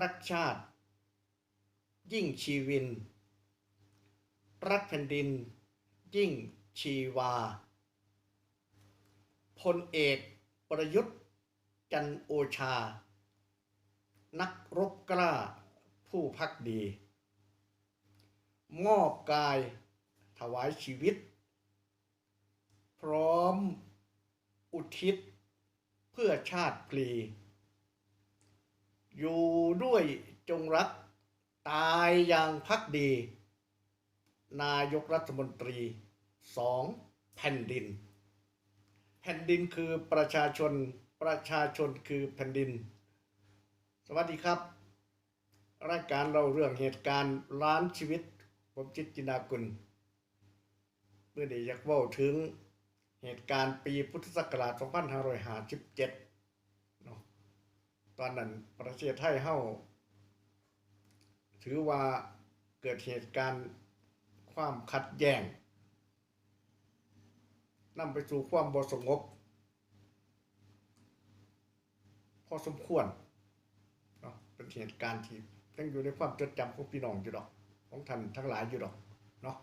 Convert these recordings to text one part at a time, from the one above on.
รักชาติ ยิ่งชีวิน รักแผ่นดิน ยิ่งชีวา พลเอกประยุทธ์จันโอชา นักรบกล้าผู้พักดี มอบกายถวายชีวิต พร้อมอุทิศเพื่อชาติพลี อยู่ด้วยจงรัก ตายอย่างพักดี นายกรัฐมนตรีสองแผ่นดิน แผ่นดินคือประชาชนประชาชนคือแผ่นดิน สวัสดีครับ รายการเราเรื่องเหตุการณ์ล้านชีวิต ผมจิตจินดากุลเมื่อเดีอยากว่าถึงเหตุการณ์ปีพุทธศักราช 2557เนาะต อนนั้นประเทศไทยเฮาถือว่าเกิดเหตุการณ์ความขัดแย้งนำไปสู่ความบสงบ พอสมควรเนาะเป็นเหตุการณ์ที่ยังอยู่ในความจดจำของพี่น้องอยู่ดอก ของท่านทั้งหลายอยู่ดอกเนาะ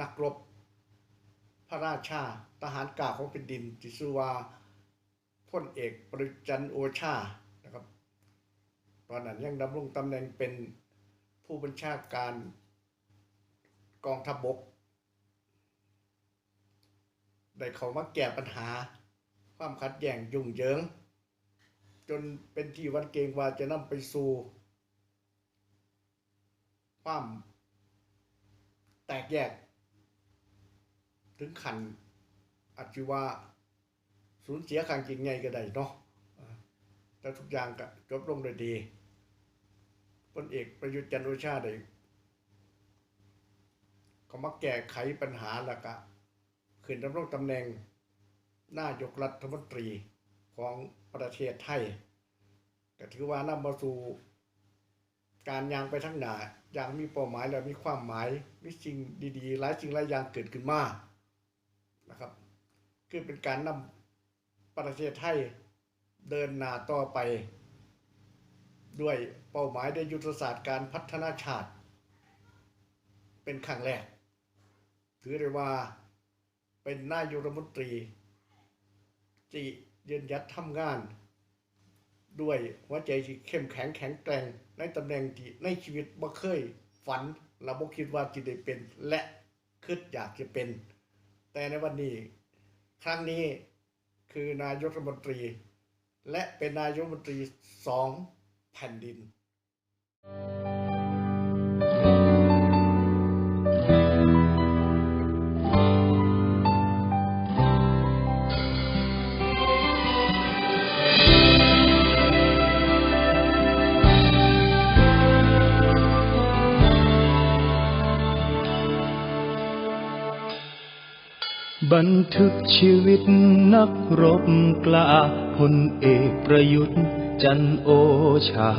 นักรบพระราชาทหารกล้าของแผ่นดินที่ชื่อว่าพลเอกประจันโอชา ตอนนั้นยังดำรงตำแหน่งเป็นผู้บัญชาการกองทัพบก ได้เขามาแก้ปัญหา ความขัดแย้งยุ่งเหยิง จนเป็นที่วันเกงว่าจะนำไปสู่ความแตกแยก ถึงขันอาจจะว่าสูญเสียขังจริงไงก็ได้เนาะแต่ทุกอย่างก็จบลงด้วยดี พลเอกประยุทธ์จันทร์โอชาได้ก็มาแก้ไขปัญหาล้วก็ขึ้นดำรงตำแหน่งนายกรัฐมนตรีของประเทศไทยก็ถือว่านำมาสู่การยางไปทั้งหนาอย่างมีเป้าหมายและมีความหมายมีสิ่งดีๆหลายสิ่งหลายอย่างเกิดขึ้นมานะครับคือเป็นการนำประเทศไทยเดินหน้าต่อไป ด้วยเป้าหมายในยุทธศาสตร์การพัฒนาชาติ เป็นครั้งแรก ถือได้ว่าเป็นนายกรัฐมนตรีที่ยืนยัดทำงาน ด้วยหัวใจที่เข้มแข็งแข็งแกร่งในตำแหน่งที่ในชีวิตบ่เคยฝันและบ่คิดว่าจะได้เป็น และคิดอยากจะเป็น แต่ในวันนี้ครั้งนี้คือนายกรัฐมนตรี และเป็นนายกรัฐมนตรีสอง แผ่นดิน บันทึกชีวิตนักรบกล้าพลเอกประยุทธ์ จันโอชา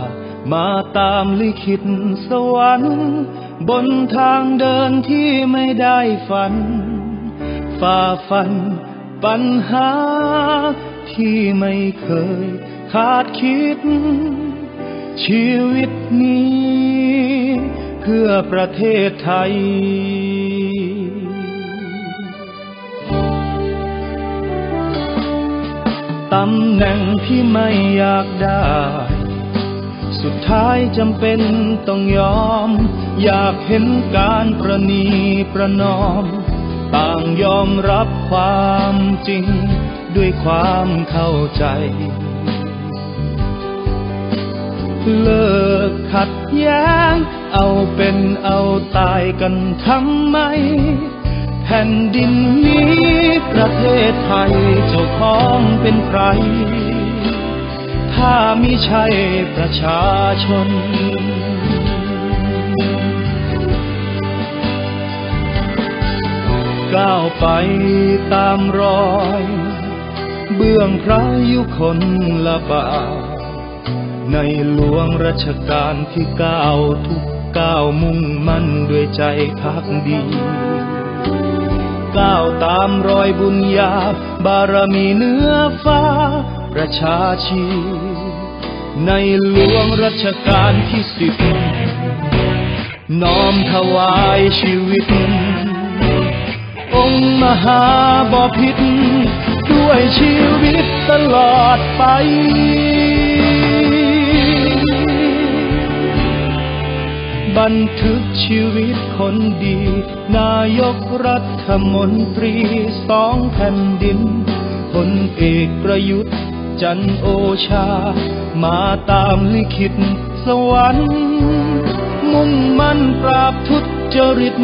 มาตามลิขิตสวรรค์บนทางเดินที่ไม่ได้ฝัน ฝ่าฟันปัญหา ที่ไม่เคยคาดคิด ชีวิตนี้ เพื่อประเทศไทย ตำแหน่งที่ไม่อยากได้ สุดท้ายจำเป็นต้องยอม อยากเห็นการประนีประนอม ต่างยอมรับความจริง ด้วยความเข้าใจ เลิกขัดแย้ง เอาเป็นเอาตายกันทำไม แผ่นดินนี้ประเทศไทย ของเป็นใคร ถ้ามิใช่ประชาชน ก้าวไปตามรอย เบื้องพระยุคนละบาในหลวงรัชกาลที่เก้าทุกก้าวมุ่งมั่นด้วยใจพักดี ก้าวตามรอยบุญญา บารมีเนื้อฟ้า ประชาชี ในหลวงรัชกาลที่สิบน้อมถวายชีวิต องค์มหาบอพิษด้วยชีวิตตลอดไป นทึกชีวิตคนดี นายกรัฐมนตรีสองแผ่นดินพลเอกประยุทธ์จันโอชา มาตามลิขิตสวรรค์ มุ่งมั่นปราบทุจริต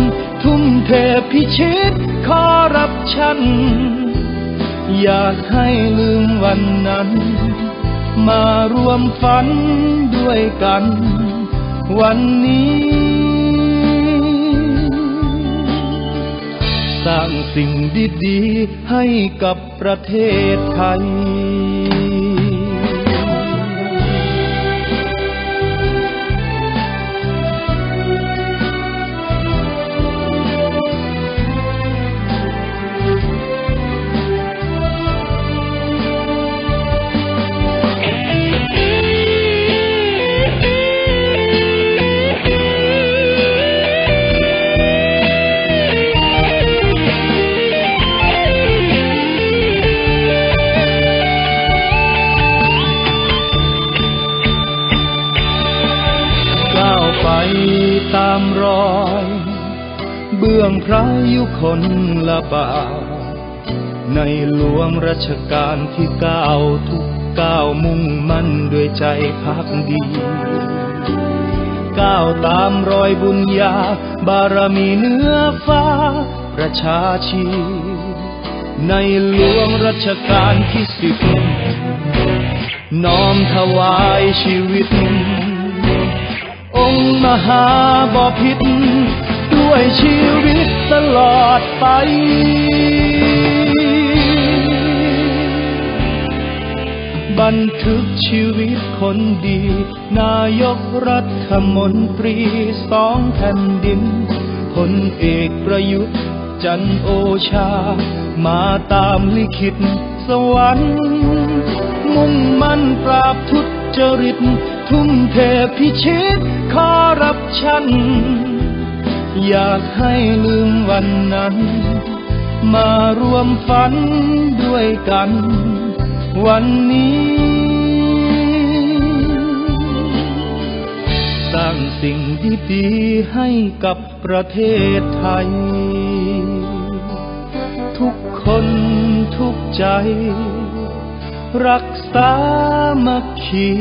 ทุ่มเทพิชิตคอร์รัปชัน อยากให้ลืมวันนั้น มารวมฝันด้วยกัน วันนี้ ร้างสิ่งดีๆให้กับประเทศไทย คนละบาทในหลวงรัชกาลที่เก้าทุกก้าวมุ่งมั่นด้วยใจพักดีก้าวตามรอยบุญญา บารมีเนื้อฟ้า ประชาชี ในหลวงรัชกาลที่สิบน้อมถวายชีวิต องค์มหาบอพิษด้ วยชีวิตตลอดไปบันทึกชีวิตคนดี นายกรัฐมนตรีสองแผ่นดินพลเอกประยุทธ์จันโอชา มาตามลิขิตสวรรค์ มุ่งมั่นปราบทุจริต ทุ่มเทพิชิตคอร์รัปชัน อยากให้ลืมวันนั้น มารวมฝันด้วยกัน วันนี้ สร้างสิ่งดีๆให้กับประเทศไทย ทุกคนทุกใจ รักษามัคคี